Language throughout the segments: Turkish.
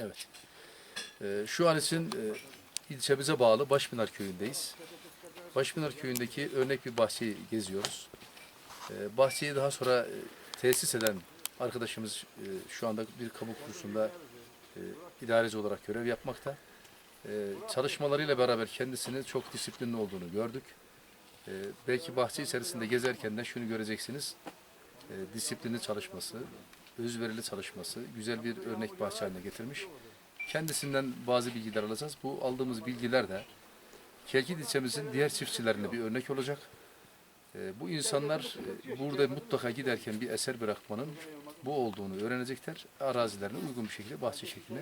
Evet. Ee, şu an için e, ilçemize bağlı Başpınar Köyü'ndeyiz. Başpınar Köyü'ndeki örnek bir bahçeyi geziyoruz. Ee, bahçeyi daha sonra e, tesis eden arkadaşımız e, şu anda bir kamu kuruluşunda e, idareci olarak görev yapmakta. E, çalışmalarıyla beraber kendisinin çok disiplinli olduğunu gördük. E, belki bahçe içerisinde gezerken de şunu göreceksiniz. E, disiplinli çalışması, özverili çalışması, güzel bir örnek bahçe haline getirmiş. Kendisinden bazı bilgiler alacağız. Bu aldığımız bilgiler de Kelkit ilçemizin diğer çiftçilerine bir örnek olacak. E, bu insanlar e, burada mutlaka giderken bir eser bırakmanın bu olduğunu öğrenecekler. Arazilerini uygun bir şekilde bahçe şekline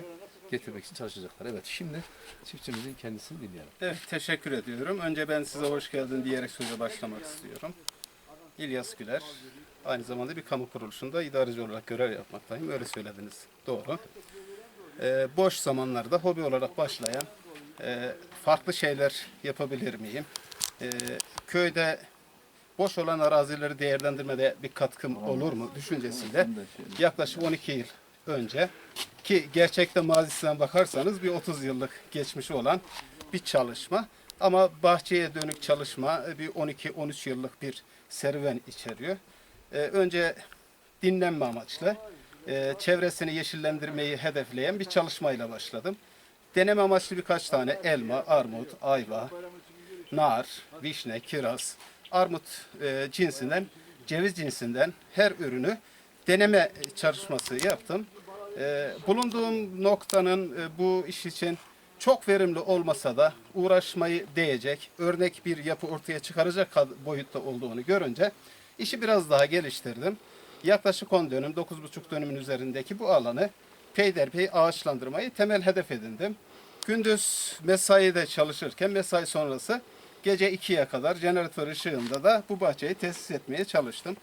getirmek için çalışacaklar. Evet şimdi çiftçimizin kendisini dinleyelim. Evet, teşekkür ediyorum. Önce ben size hoş geldin diyerek söze başlamak istiyorum. İlyas Güler, aynı zamanda bir kamu kuruluşunda idareci olarak görev yapmaktayım. Öyle söylediniz, doğru. Ee, boş zamanlarda hobi olarak başlayan, e, farklı şeyler yapabilir miyim? Ee, köyde boş olan arazileri değerlendirmede bir katkım olur mu düşüncesiyle yaklaşık 12 yıl önce ki gerçekte mazisinden bakarsanız bir 30 yıllık geçmişi olan bir çalışma ama bahçeye dönük çalışma bir 12-13 yıllık bir serüven içeriyor. Ee, önce dinlenme amaçlı e, çevresini yeşillendirmeyi hedefleyen bir çalışmayla başladım. Deneme amaçlı birkaç tane elma, armut, ayva, nar, vişne, kiraz, armut e, cinsinden, ceviz cinsinden her ürünü deneme çalışması yaptım. E, bulunduğum noktanın e, bu iş için çok verimli olmasa da uğraşmayı değecek, örnek bir yapı ortaya çıkaracak boyutta olduğunu görünce işi biraz daha geliştirdim. Yaklaşık 10 dönüm, 9,5 dönümün üzerindeki bu alanı peyderpey ağaçlandırmayı temel hedef edindim. Gündüz mesaide çalışırken mesai sonrası gece 2'ye kadar jeneratör ışığında da bu bahçeyi tesis etmeye çalıştım.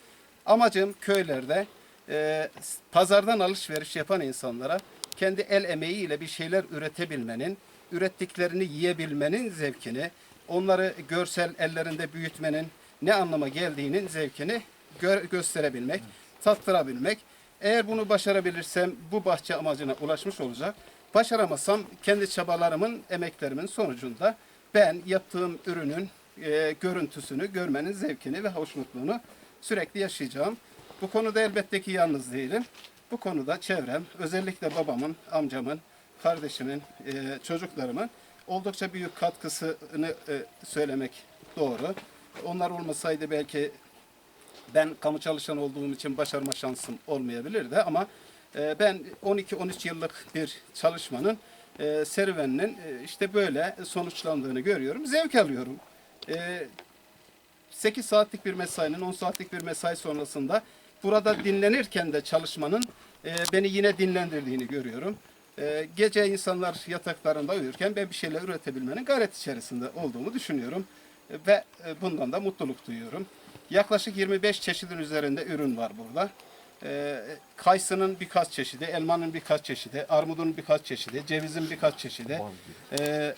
Amacım köylerde e, pazardan alışveriş yapan insanlara kendi el emeğiyle bir şeyler üretebilmenin, ürettiklerini yiyebilmenin zevkini, onları görsel ellerinde büyütmenin ne anlama geldiğinin zevkini gö- gösterebilmek, tattırabilmek. Eğer bunu başarabilirsem bu bahçe amacına ulaşmış olacak. Başaramazsam kendi çabalarımın, emeklerimin sonucunda ben yaptığım ürünün e, görüntüsünü, görmenin zevkini ve hoşnutluğunu sürekli yaşayacağım. Bu konuda elbette ki yalnız değilim. Bu konuda çevrem, özellikle babamın, amcamın, kardeşimin, e, çocuklarımın oldukça büyük katkısını e, söylemek doğru. Onlar olmasaydı belki ben kamu çalışan olduğum için başarma şansım olmayabilirdi ama e, ben 12-13 yıllık bir çalışmanın e, serüveninin e, işte böyle sonuçlandığını görüyorum. Zevk alıyorum. E, 8 saatlik bir mesainin 10 saatlik bir mesai sonrasında burada dinlenirken de çalışmanın e, beni yine dinlendirdiğini görüyorum. E, gece insanlar yataklarında uyurken ben bir şeyler üretebilmenin gayret içerisinde olduğumu düşünüyorum. Ve e, bundan da mutluluk duyuyorum. Yaklaşık 25 çeşidin üzerinde ürün var burada. E, kayısının birkaç çeşidi, elmanın birkaç çeşidi, armudun birkaç çeşidi, cevizin birkaç çeşidi, e,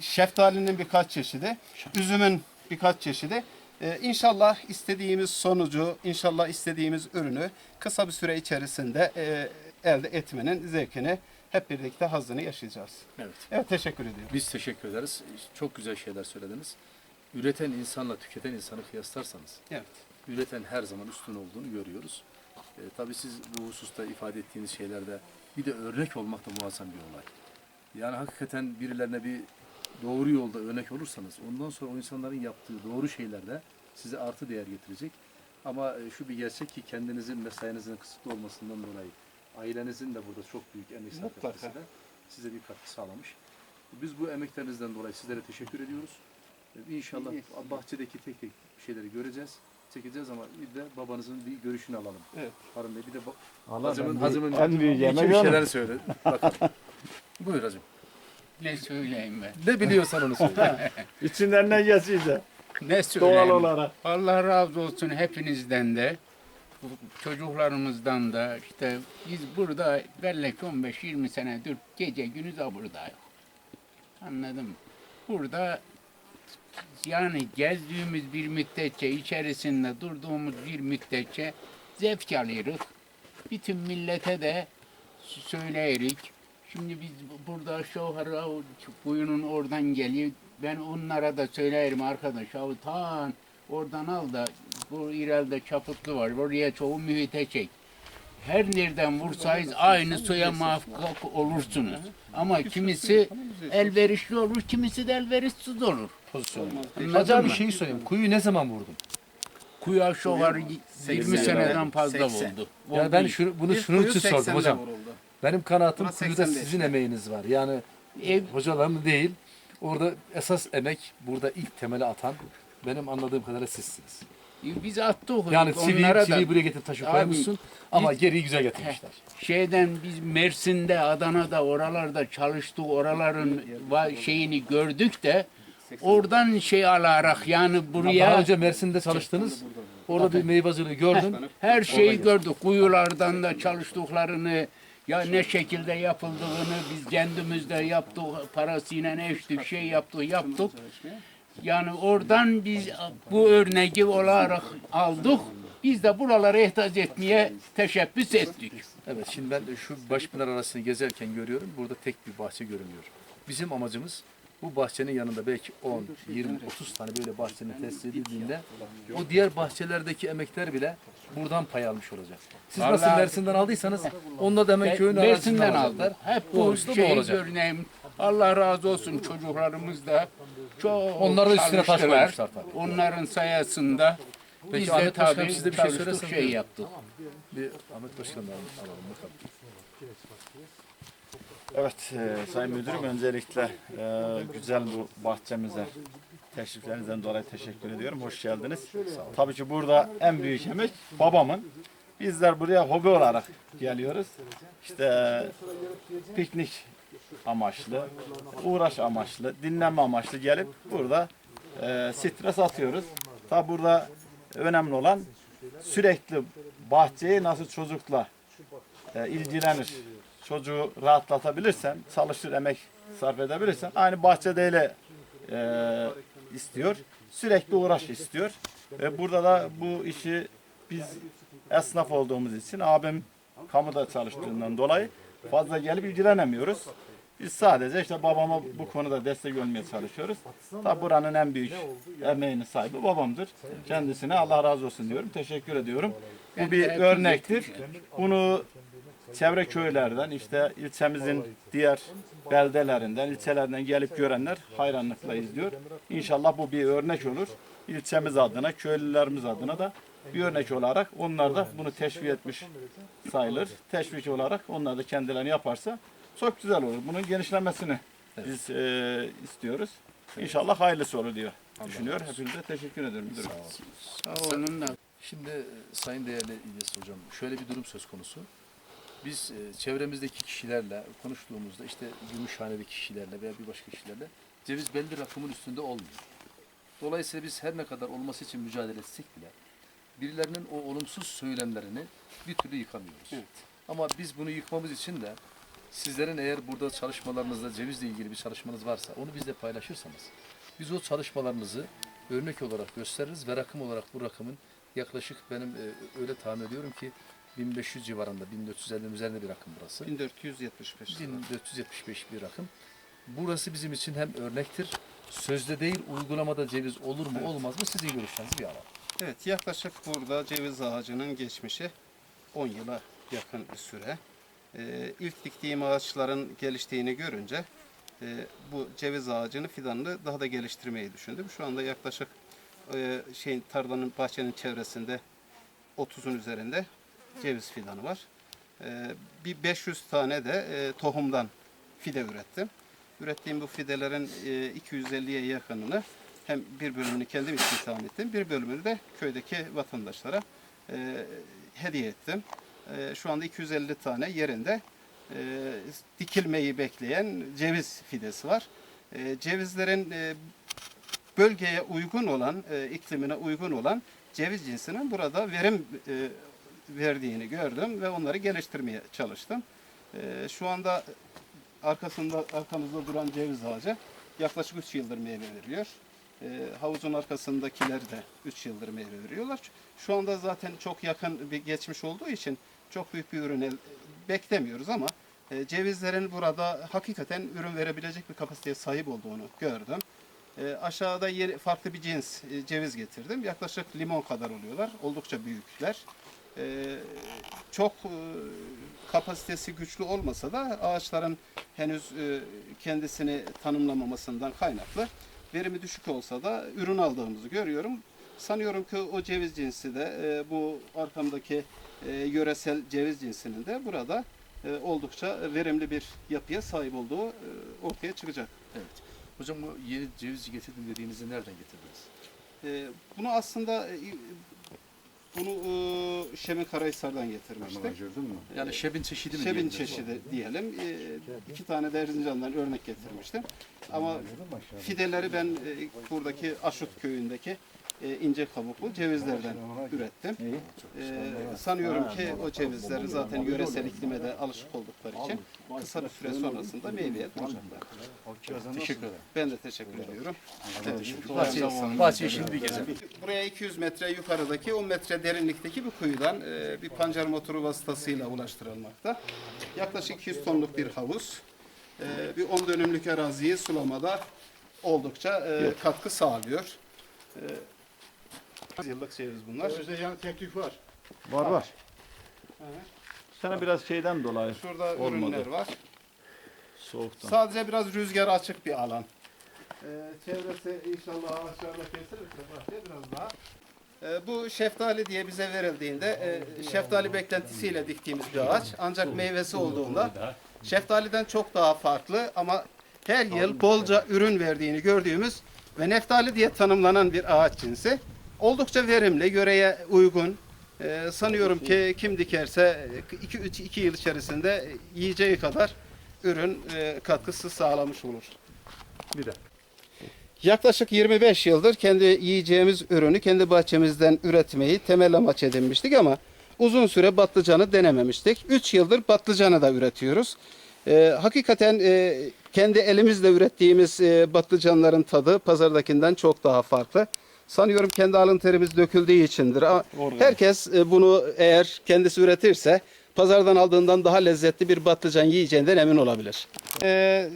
şeftalinin birkaç çeşidi, üzümün birkaç çeşidi. Ee, inşallah istediğimiz sonucu, inşallah istediğimiz ürünü kısa bir süre içerisinde e, elde etmenin zevkini hep birlikte hazını yaşayacağız. Evet. Evet teşekkür ediyorum. Biz teşekkür ederiz. Çok güzel şeyler söylediniz. Üreten insanla tüketen insanı kıyaslarsanız, Evet. üreten her zaman üstün olduğunu görüyoruz. E, tabii siz bu hususta ifade ettiğiniz şeylerde bir de örnek olmak da muazzam bir olay. Yani hakikaten birilerine bir doğru yolda örnek olursanız ondan sonra o insanların yaptığı doğru şeyler de size artı değer getirecek. Ama e, şu bir gerçek ki kendinizin mesainizin kısıtlı olmasından dolayı ailenizin de burada çok büyük emek sarf Mutlaka. etmesi de size bir katkı sağlamış. Biz bu emeklerinizden dolayı sizlere teşekkür ediyoruz. İnşallah bahçedeki tek tek şeyleri göreceğiz, çekeceğiz ama bir de babanızın bir görüşünü alalım. Evet. Harun Bey bir de Allah Hacımın, ben hacımın en büyük yemek bir şeyler söyle. Bakalım. Buyur hacım. Ne söyleyeyim ben? Ne biliyorsan onu söyle. İçinden ne geçiyse Ne söyleyeyim? doğal olarak. Allah razı olsun hepinizden de. bu Çocuklarımızdan da işte biz burada belki 15-20 senedir gece gündüz de buradayız. Anladım. Burada yani gezdiğimiz bir müddetçe, içerisinde durduğumuz bir müddetçe zevk alıyoruz. Bütün millete de söyleyerek Şimdi biz burada o kuyunun oradan geliyor. Ben onlara da söylerim arkadaş. Ya tan oradan al da bu İrel'de çaputlu var. Oraya çoğu mühite çek. Her nereden vursanız aynı suya muvaffak olursunuz. Ama kimisi elverişli olur, kimisi de elverişsiz olur. Pozisyon. Anladın Hacı abi mı? şeyi sorayım. Kuyu ne zaman vurdun? Kuyu aşağı yukarı 20 80. seneden fazla 80. oldu. Yani ben şunu, bunu İlk şunun kuyu için sordum 80'de hocam. vuruldu. Benim kanaatim kuyuda 85'te. sizin emeğiniz var. Yani Ev, hocaların değil. Orada esas emek burada ilk temeli atan benim anladığım kadarıyla sizsiniz. biz attık. Yani onlara çiviyi, da çiviyi buraya getirip taşı Abi, koymuşsun ama biz- geriyi güzel getirmişler. şeyden biz Mersin'de, Adana'da, oralarda çalıştık, oraların va- şeyini gördük de oradan şey alarak yani Daha buraya önce Mersin'de çalıştınız. Orada bir meyvacılığı gördüm. her şeyi gördük. Kuyulardan da çalıştıklarını, ya ne şekilde yapıldığını biz kendimiz de yaptık, parasıyla eştik, şey yaptık, yaptık. Yani oradan biz bu örneği olarak aldık. Biz de buralara ihtiyaç etmeye teşebbüs ettik. Evet şimdi ben de şu Başpınar arasını gezerken görüyorum. Burada tek bir bahçe görünüyor. Bizim amacımız bu bahçenin yanında belki 10, 20, 30 tane böyle bahçenin tesis edildiğinde o diğer bahçelerdeki emekler bile buradan pay almış olacak. Siz nasıl Vallahi- Mersin'den aldıysanız onda da hemen köyün Mersin'den arasından aldık. alacaklar. Hep bu Doğrusu da bu şeyi olacak. görüneyim. Allah razı olsun çocuklarımız da çok Onlar da üstüne taş çalıştılar. koymuşlar tabii. Onların sayesinde Peki biz de Ahmet Başkanım, tabii siz de bir şey çalıştık, söyleseniz şey buyurun. yaptık. Bir Ahmet Başkan'dan alalım bakalım. Evet e, Sayın Müdürüm öncelikle e, güzel bu bahçemize teşriflerinizden dolayı teşekkür ediyorum. Hoş geldiniz. Tabii ki burada en büyük emek babamın. Bizler buraya hobi olarak geliyoruz. İşte piknik amaçlı, uğraş amaçlı, dinlenme amaçlı gelip burada e, stres atıyoruz. Tabi burada önemli olan sürekli bahçeyi nasıl çocukla e, ilgilenir, çocuğu rahatlatabilirsen, çalışır, emek sarf edebilirsen aynı bahçedeyle e, istiyor. Sürekli uğraş istiyor. Ve burada da bu işi biz esnaf olduğumuz için abim kamuda çalıştığından dolayı fazla gelip ilgilenemiyoruz. Biz sadece işte babama bu konuda destek olmaya çalışıyoruz. Tabi buranın en büyük emeğinin sahibi babamdır. Kendisine Allah razı olsun diyorum. Teşekkür ediyorum. Bu bir örnektir. Bunu çevre köylerden işte ilçemizin diğer beldelerinden, ilçelerden gelip görenler hayranlıkla izliyor. İnşallah bu bir örnek olur. İlçemiz adına, köylülerimiz adına da bir örnek olarak onlar da bunu teşvik etmiş sayılır. Teşvik olarak onlar da kendilerini yaparsa çok güzel olur. Bunun genişlemesini biz e, istiyoruz. İnşallah hayırlısı olur diyor. Düşünüyor. Hepinize teşekkür ederim. müdürüm. Onunla Şimdi e, Sayın Değerli İlyas Hocam şöyle bir durum söz konusu. Biz e, çevremizdeki kişilerle konuştuğumuzda işte Gümüşhane'deki kişilerle veya bir başka kişilerle ceviz belli rakımın üstünde olmuyor. Dolayısıyla biz her ne kadar olması için mücadele etsek bile birilerinin o olumsuz söylemlerini bir türlü yıkamıyoruz. Ama biz bunu yıkmamız için de sizlerin eğer burada çalışmalarınızda cevizle ilgili bir çalışmanız varsa onu bizle paylaşırsanız biz o çalışmalarınızı örnek olarak gösteririz ve rakım olarak bu rakımın yaklaşık benim e, öyle tahmin ediyorum ki 1500 civarında 1450'nin üzerinde bir rakım burası. 1475. 1475 bir rakım. Burası bizim için hem örnektir. Sözde değil uygulamada ceviz olur mu olmaz mı sizin görüşlerinizi bir alalım. Evet yaklaşık burada ceviz ağacının geçmişi 10 yıla yakın bir süre. Ee, ilk diktiğim ağaçların geliştiğini görünce e, bu ceviz ağacını fidanını daha da geliştirmeyi düşündüm. Şu anda yaklaşık e, şeyin tarlanın bahçenin çevresinde 30'un üzerinde ceviz fidanı var. Ee, bir 500 tane de e, tohumdan fide ürettim. Ürettiğim bu fidelerin e, 250'ye yakınını hem bir bölümünü kendim istihdam ettim, bir bölümünü de köydeki vatandaşlara e, hediye ettim. E, şu anda 250 tane yerinde e, dikilmeyi bekleyen ceviz fidesi var. E, cevizlerin e, bölgeye uygun olan, e, iklimine uygun olan ceviz cinsinin burada verim e, verdiğini gördüm ve onları geliştirmeye çalıştım. E, şu anda arkasında arkamızda duran ceviz ağacı yaklaşık 3 yıldır meyve veriyor. E, havuzun arkasındakiler de 3 yıldır meyve veriyorlar. Şu anda zaten çok yakın bir geçmiş olduğu için çok büyük bir ürün beklemiyoruz ama E, cevizlerin burada hakikaten ürün verebilecek bir kapasiteye sahip olduğunu gördüm. E, aşağıda yeni, farklı bir cins e, ceviz getirdim. Yaklaşık limon kadar oluyorlar. Oldukça büyükler. E, çok e, kapasitesi güçlü olmasa da ağaçların henüz e, kendisini tanımlamamasından kaynaklı verimi düşük olsa da ürün aldığımızı görüyorum. Sanıyorum ki o ceviz cinsi de e, bu arkamdaki e, yöresel ceviz cinsinin de burada e, oldukça verimli bir yapıya sahip olduğu e, ortaya çıkacak. Evet. Hocam bu yeni cevizi getirdim dediğinizi nereden getirdiniz? E, bunu aslında e, bunu e, Şemin Karahisar'dan getirmiştik. Yani şebin çeşidi mi? Şebin diyelim? çeşidi diyelim. E, iki tane de Erzincan'dan örnek getirmiştim. Ama fideleri ben e, buradaki Aşut köyündeki e, ince kabuklu cevizlerden ürettim. E, sanıyorum ki o cevizler zaten yöresel iklime de alışık oldukları için kısa bir süre sonrasında meyveye duracaklar. Teşekkür ederim. Ben de teşekkür ediyorum. Bahçeyi, şimdi bir gezelim. Buraya 200 metre yukarıdaki 10 metre derinlikteki bir kuyudan e, bir pancar motoru vasıtasıyla ulaştırılmakta. Yaklaşık 200 tonluk bir havuz. E, bir 10 dönümlük araziyi sulamada oldukça e, katkı sağlıyor. E, yıllık ceviz bunlar. Var var. Sana biraz şeyden dolayı Şurada Olmadı. ürünler var. soğuktan. Sadece biraz rüzgar açık bir alan. Ee, çevresi inşallah ağaçlarla kesilirse bahçe biraz daha. Ee, bu şeftali diye bize verildiğinde e, şeftali beklentisiyle diktiğimiz bir ağaç. Ancak meyvesi olduğunda şeftaliden çok daha farklı ama her yıl bolca ürün verdiğini gördüğümüz ve neftali diye tanımlanan bir ağaç cinsi. Oldukça verimli, yöreye uygun. Ee, sanıyorum ki kim dikerse 2 yıl içerisinde yiyeceği kadar ürün e, katkısı sağlamış olur. Bir de. Yaklaşık 25 yıldır kendi yiyeceğimiz ürünü kendi bahçemizden üretmeyi temel amaç edinmiştik ama uzun süre patlıcanı denememiştik. 3 yıldır patlıcanı da üretiyoruz. Ee, hakikaten e, kendi elimizle ürettiğimiz e, patlıcanların tadı pazardakinden çok daha farklı. Sanıyorum kendi alın terimiz döküldüğü içindir. Ama Herkes e, bunu eğer kendisi üretirse pazardan aldığından daha lezzetli bir patlıcan yiyeceğinden emin olabilir. Ee,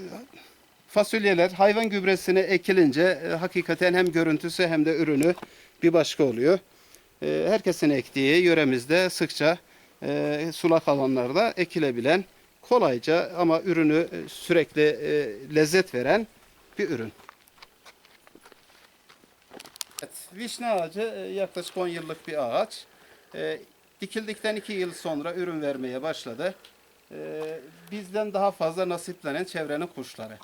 fasulyeler hayvan gübresine ekilince e, hakikaten hem görüntüsü hem de ürünü bir başka oluyor. E, herkesin ektiği yöremizde sıkça e, sulak alanlarda ekilebilen kolayca ama ürünü e, sürekli e, lezzet veren bir ürün. Evet, vişne ağacı e, yaklaşık 10 yıllık bir ağaç. E, dikildikten 2 yıl sonra ürün vermeye başladı. E, bizden daha fazla nasiplenen çevrenin kuşları.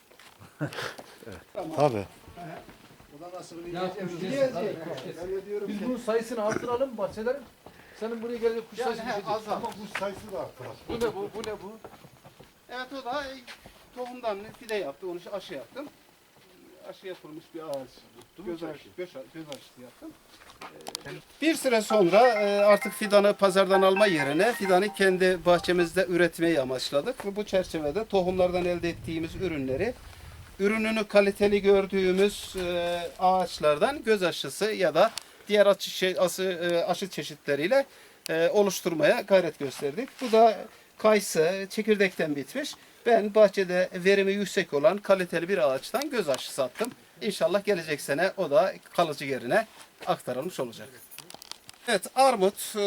Tabii. Biz bunun sayısını artıralım bahçelerin. Senin buraya gelecek kuş sayısı he, gidecek. az az. bu sayısı da artar. Bu ne bu? Bu ne bu? Evet o da e, tohumdan fide yaptı, onu aşı yaptım. Aşı yapılmış bir ağaç. Göz aşı, göz, göz aşısı yaptım. Ee, Bir süre sonra e, artık fidanı pazardan alma yerine fidanı kendi bahçemizde üretmeyi amaçladık. Ve bu çerçevede tohumlardan elde ettiğimiz ürünleri ürününü kaliteli gördüğümüz e, ağaçlardan göz aşısı ya da diğer aşı, şey, aşı, e, aşı çeşitleriyle oluşturmaya gayret gösterdik. Bu da kayısı çekirdekten bitmiş. Ben bahçede verimi yüksek olan kaliteli bir ağaçtan göz aşısı attım. İnşallah gelecek sene o da kalıcı yerine aktarılmış olacak. Evet, armut e,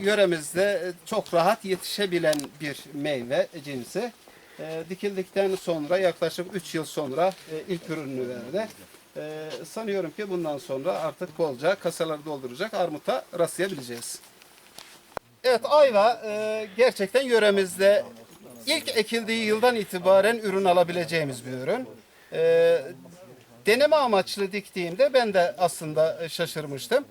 yöremizde çok rahat yetişebilen bir meyve cinsi. E, dikildikten sonra yaklaşık 3 yıl sonra e, ilk ürününü verdi. E, sanıyorum ki bundan sonra artık bolca kasaları dolduracak armuta rastlayabileceğiz. Evet, ayva gerçekten yöremizde ilk ekildiği yıldan itibaren ürün alabileceğimiz bir ürün. Deneme amaçlı diktiğimde ben de aslında şaşırmıştım.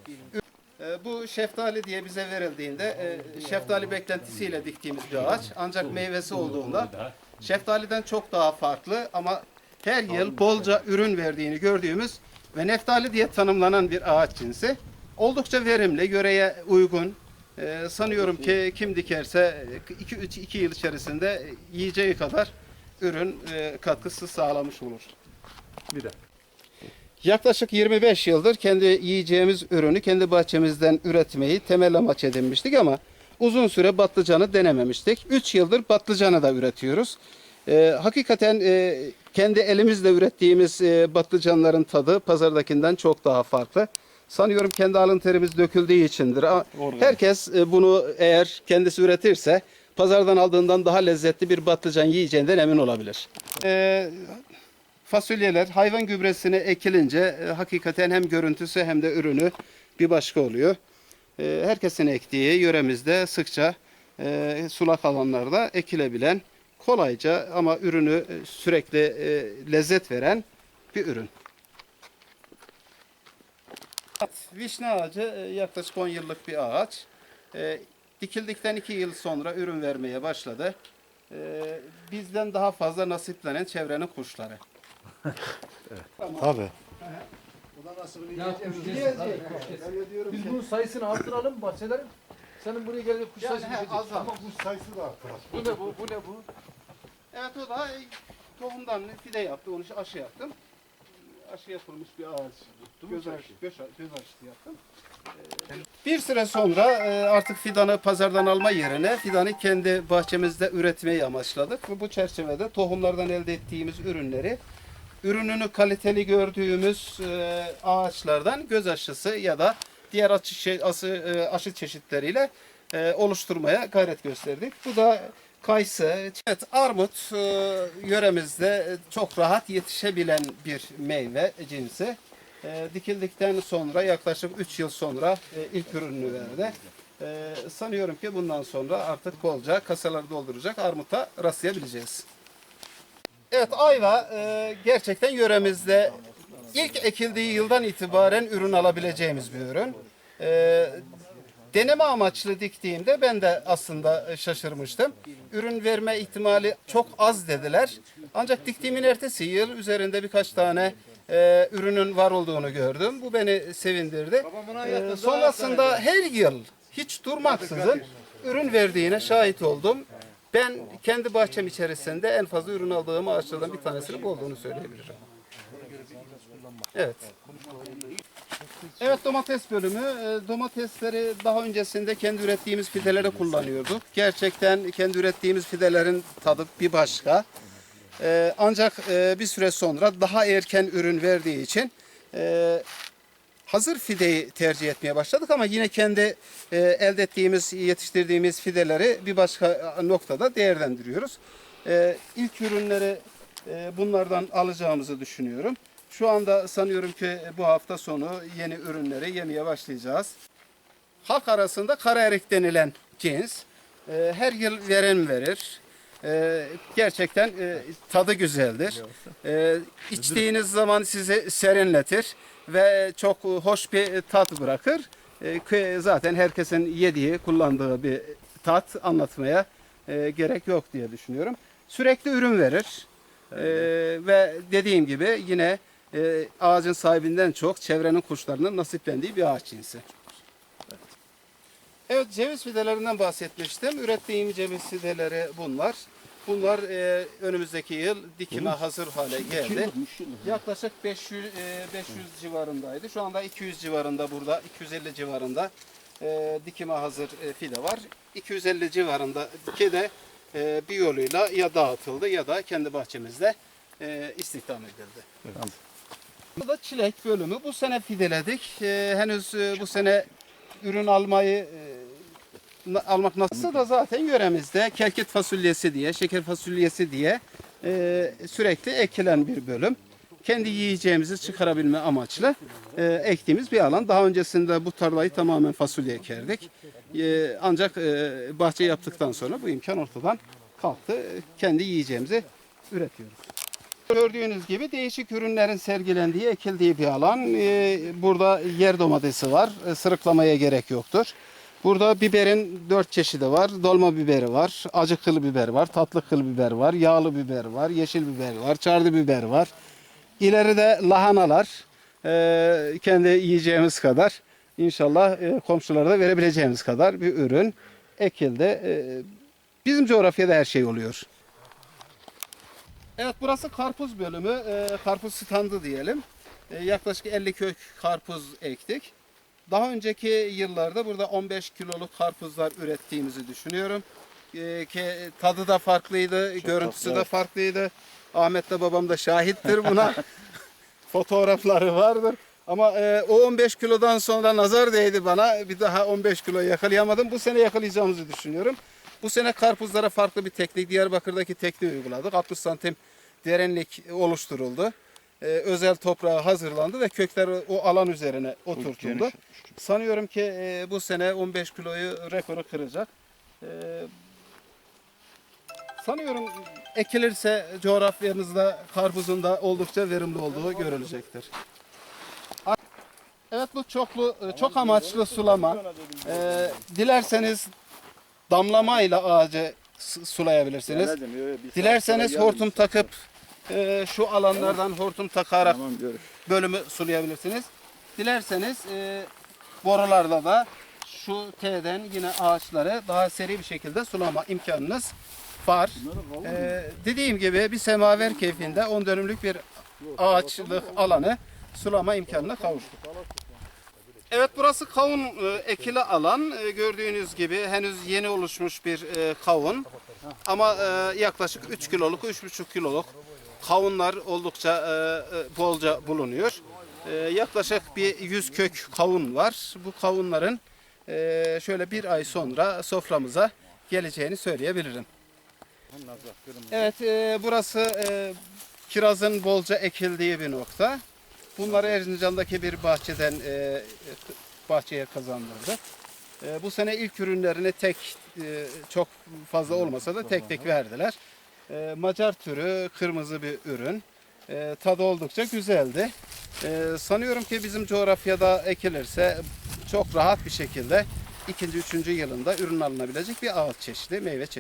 E, Bu şeftali diye bize verildiğinde e, şeftali beklentisiyle diktiğimiz bir ağaç. Ancak meyvesi olduğunda şeftaliden çok daha farklı ama her yıl bolca ürün verdiğini gördüğümüz ve neftali diye tanımlanan bir ağaç cinsi. Oldukça verimli, yöreye uygun. E, sanıyorum ki kim dikerse 2 2 yıl içerisinde yiyeceği kadar ürün e, katkısı sağlamış olur. Bir de. Yaklaşık 25 yıldır kendi yiyeceğimiz ürünü kendi bahçemizden üretmeyi temel amaç edinmiştik ama uzun süre patlıcanı denememiştik. 3 yıldır patlıcanı da üretiyoruz. Ee, hakikaten e, kendi elimizle ürettiğimiz e, patlıcanların tadı pazardakinden çok daha farklı. Sanıyorum kendi alın terimiz döküldüğü içindir. Ama. Herkes e, bunu eğer kendisi üretirse pazardan aldığından daha lezzetli bir patlıcan yiyeceğinden emin olabilir. Ee, fasulyeler hayvan gübresine ekilince e, hakikaten hem görüntüsü hem de ürünü bir başka oluyor. E, herkesin ektiği yöremizde sıkça e, sulak alanlarda ekilebilen kolayca ama ürünü e, sürekli e, lezzet veren bir ürün. Vişne ağacı e, yaklaşık 10 yıllık bir ağaç. E, dikildikten 2 yıl sonra ürün vermeye başladı. E, bizden daha fazla nasiplenen çevrenin kuşları. Tabii. Biz bunun sayısını arttıralım bahçelerin. Senin buraya gelecek kuş sayısı düşecek. azal. Bu sayısı da artar. Bu ne bu? Bu ne bu? Evet o da e, tohumdan fide yaptı. Onu aşı yaptım. Aşı yapılmış bir ağaç. Göz aşı, göz, göz aşısı yaptım. Ee, Bir süre sonra e, artık fidanı pazardan alma yerine fidanı kendi bahçemizde üretmeyi amaçladık. Ve bu çerçevede tohumlardan elde ettiğimiz ürünleri ürününü kaliteli gördüğümüz e, ağaçlardan göz aşısı ya da diğer aşı, şey- aşı, e, aşı çeşitleriyle e, oluşturmaya gayret gösterdik. Bu da kayısı, evet, armut e, yöremizde çok rahat yetişebilen bir meyve cinsi. Dikildikten sonra yaklaşık 3 yıl sonra ilk ürününü verdi. E, sanıyorum ki bundan sonra artık bolca kasaları dolduracak armuta rastlayabileceğiz. Evet ayva e, gerçekten yöremizde ilk ekildiği yıldan itibaren ürün alabileceğimiz bir ürün. E, deneme amaçlı diktiğimde ben de aslında şaşırmıştım. Ürün verme ihtimali çok az dediler. Ancak diktiğimin ertesi yıl üzerinde birkaç tane e, ürünün var olduğunu gördüm. Bu beni sevindirdi. E, sonrasında her yıl hiç durmaksızın ürün verdiğine şahit oldum. Ben kendi bahçem içerisinde en fazla ürün aldığım ağaçlardan bir tanesinin bu olduğunu söyleyebilirim. Evet. Evet domates bölümü. E, Domatesleri daha öncesinde kendi ürettiğimiz fidelere kullanıyorduk. Gerçekten kendi ürettiğimiz fidelerin tadı bir başka. E, ancak e, bir süre sonra daha erken ürün verdiği için e, hazır fideyi tercih etmeye başladık ama yine kendi e, elde ettiğimiz, yetiştirdiğimiz fideleri bir başka noktada değerlendiriyoruz. E, ilk ürünleri e, bunlardan alacağımızı düşünüyorum. Şu anda sanıyorum ki bu hafta sonu yeni ürünleri yemeye başlayacağız. Halk arasında kara erik denilen cins e, her yıl veren verir. E, gerçekten e, tadı güzeldir. E, içtiğiniz zaman sizi serinletir ve çok hoş bir tat bırakır. E, zaten herkesin yediği, kullandığı bir tat anlatmaya e, gerek yok diye düşünüyorum. Sürekli ürün verir. E, ve dediğim gibi yine e, ağacın sahibinden çok çevrenin kuşlarının nasiplendiği bir ağaç cinsi. Evet ceviz fidelerinden bahsetmiştim. Ürettiğim ceviz fideleri bunlar. Bunlar e, önümüzdeki yıl dikime hazır hale geldi. Yaklaşık 500 e, 500 civarındaydı. Şu anda 200 civarında burada, 250 civarında e, dikime hazır e, fide var. 250 civarında de e, bir yoluyla ya dağıtıldı ya da kendi bahçemizde e, istihdam edildi. Bu da çilek bölümü. Bu sene fideledik. E, henüz e, bu sene ürün almayı e, almak nasılsa da zaten yöremizde kelkit fasulyesi diye, şeker fasulyesi diye e, sürekli ekilen bir bölüm. Kendi yiyeceğimizi çıkarabilme amaçlı e, ektiğimiz bir alan. Daha öncesinde bu tarlayı tamamen fasulye ekerdik. E, ancak e, bahçe yaptıktan sonra bu imkan ortadan kalktı. Kendi yiyeceğimizi üretiyoruz. Gördüğünüz gibi değişik ürünlerin sergilendiği, ekildiği bir alan. Ee, burada yer domatesi var. Ee, Sırıklamaya gerek yoktur. Burada biberin dört çeşidi var. Dolma biberi var, acı kıl biber var, tatlı kıl biber var, yağlı biber var, yeşil biber var, çardı biber var. İleride lahanalar. Ee, kendi yiyeceğimiz kadar. İnşallah e, komşulara da verebileceğimiz kadar bir ürün ekildi. Ee, bizim coğrafyada her şey oluyor. Evet burası karpuz bölümü. Ee, karpuz standı diyelim. Ee, yaklaşık 50 kök karpuz ektik. Daha önceki yıllarda burada 15 kiloluk karpuzlar ürettiğimizi düşünüyorum. Ee, ki tadı da farklıydı, görüntüsü tatlı, de farklıydı. Ahmet de babam da şahittir buna. Fotoğrafları vardır. Ama e, o 15 kilodan sonra nazar değdi bana. Bir daha 15 kilo yakalayamadım. Bu sene yakalayacağımızı düşünüyorum. Bu sene karpuzlara farklı bir teknik, Diyarbakır'daki tekniği uyguladık. 60 santim derinlik oluşturuldu. Ee, özel toprağı hazırlandı ve kökler o alan üzerine oturtuldu. Sanıyorum ki e, bu sene 15 kiloyu rekoru kıracak. E, sanıyorum ekilirse coğrafyamızda karpuzun da oldukça verimli olduğu görülecektir. Evet bu çoklu, e, çok amaçlı sulama. E, dilerseniz damlamayla ağacı sulayabilirsiniz. Dilerseniz hortum takıp e, şu alanlardan hortum takarak Tamam görüş. bölümü sulayabilirsiniz. Dilerseniz e, borularla da şu T'den yine ağaçları daha seri bir şekilde sulama imkanınız var. E, dediğim gibi bir semaver keyfinde 10 dönümlük bir ağaçlık alanı sulama imkanına kavuştuk. Evet burası kavun e, ekili alan. E, gördüğünüz gibi henüz yeni oluşmuş bir e, kavun. Ama e, yaklaşık 3 kiloluk, 3,5 kiloluk kavunlar oldukça e, e, bolca bulunuyor. E, yaklaşık bir 100 kök kavun var. Bu kavunların e, şöyle bir ay sonra soframıza geleceğini söyleyebilirim. Evet e, burası e, kirazın bolca ekildiği bir nokta. Bunları Erzincan'daki bir bahçeden e, bahçeye kazandırdı. E, bu sene ilk ürünlerini tek e, çok fazla olmasa da tek tek verdiler. E, Macar türü kırmızı bir ürün. E, tadı oldukça güzeldi. E, sanıyorum ki bizim coğrafyada ekilirse çok rahat bir şekilde ikinci, üçüncü yılında ürün alınabilecek bir ağaç çeşidi, meyve çeşidi.